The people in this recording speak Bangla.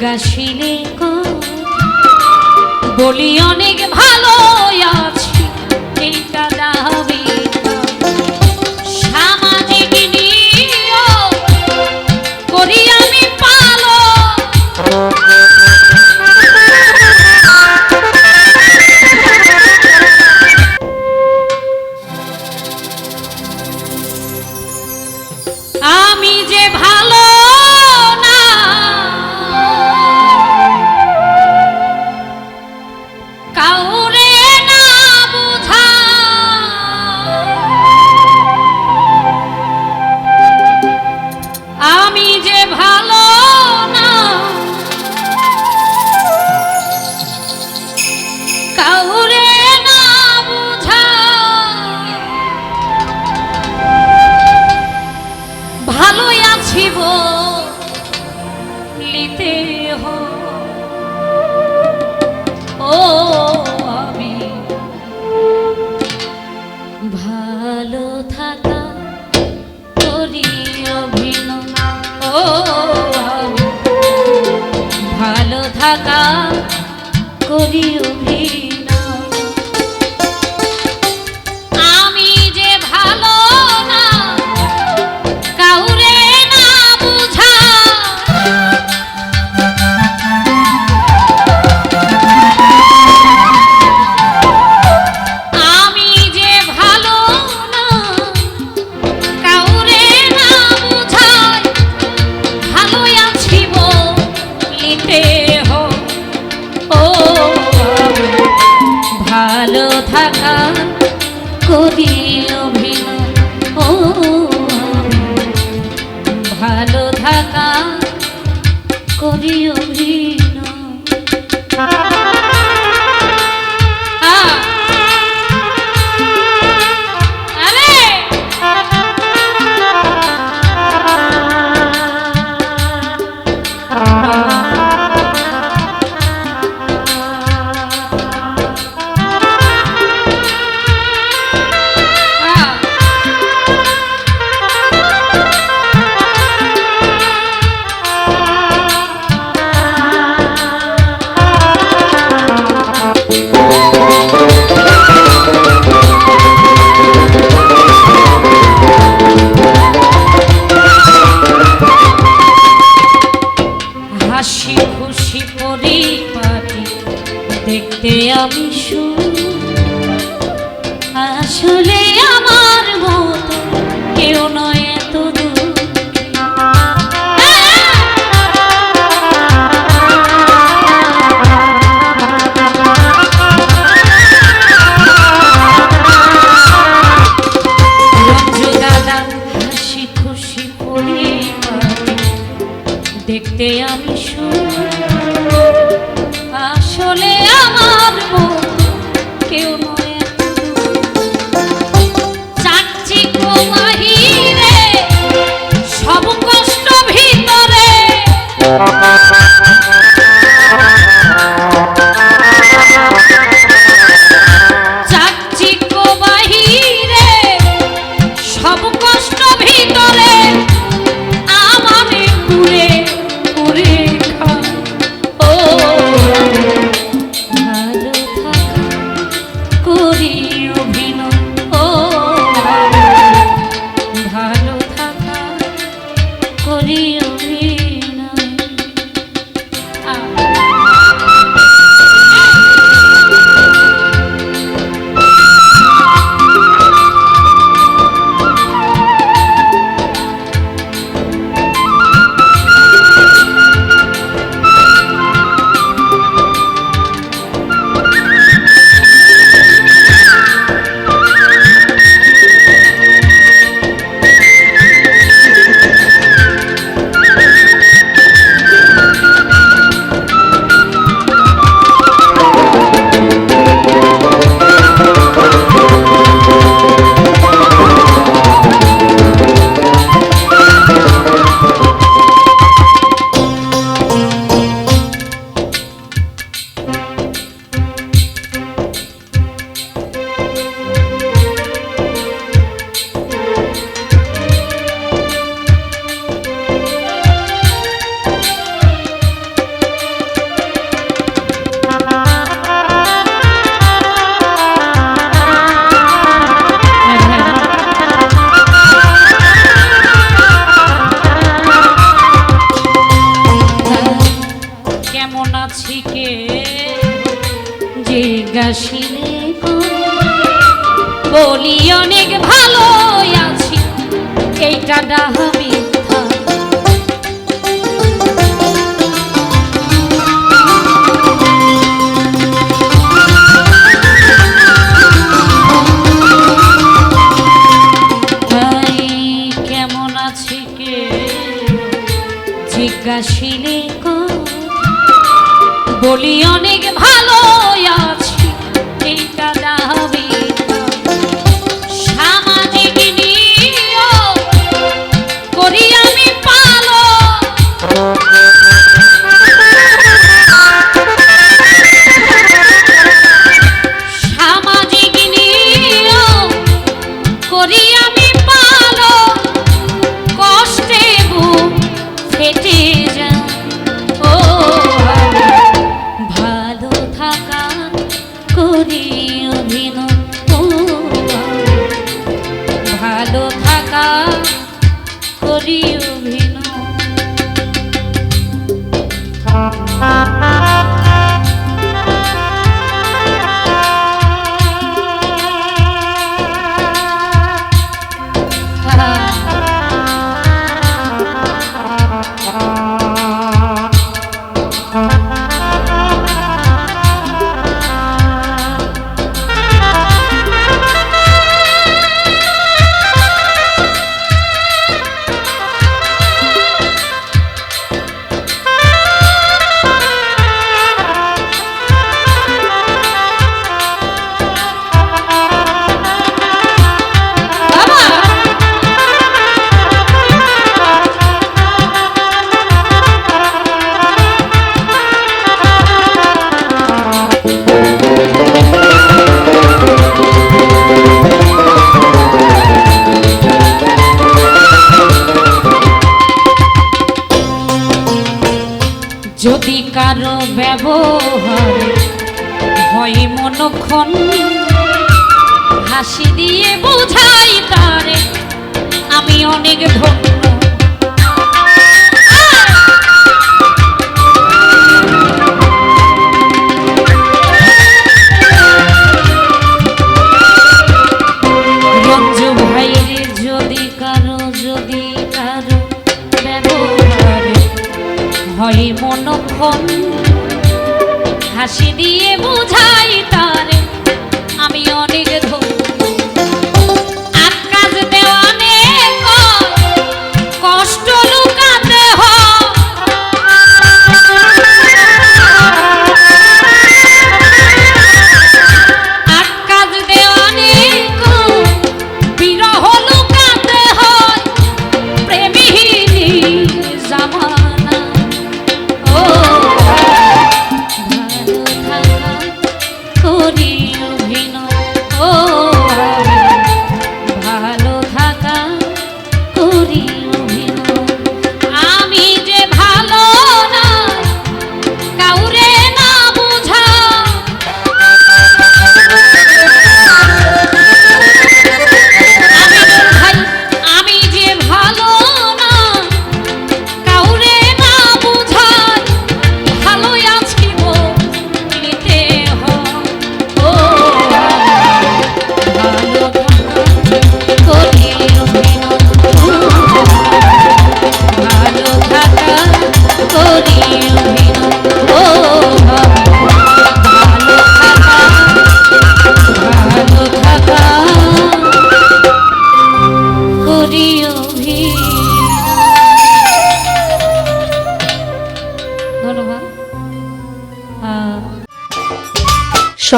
জিজ্ঞাসিলে বলি অনেক করি অভিনয় আমি সুর করি অভিনয় কাছিকে জিজ্ঞাসিলে বলি অনেক ভালো আছি। এইটা ডাহা বেটি। কারও ব্যবহার হয় মনক্ষণ হাসি দিয়ে বোঝাই তারে। আমি অনেক ধন্য হাসি দিয়ে বোঝা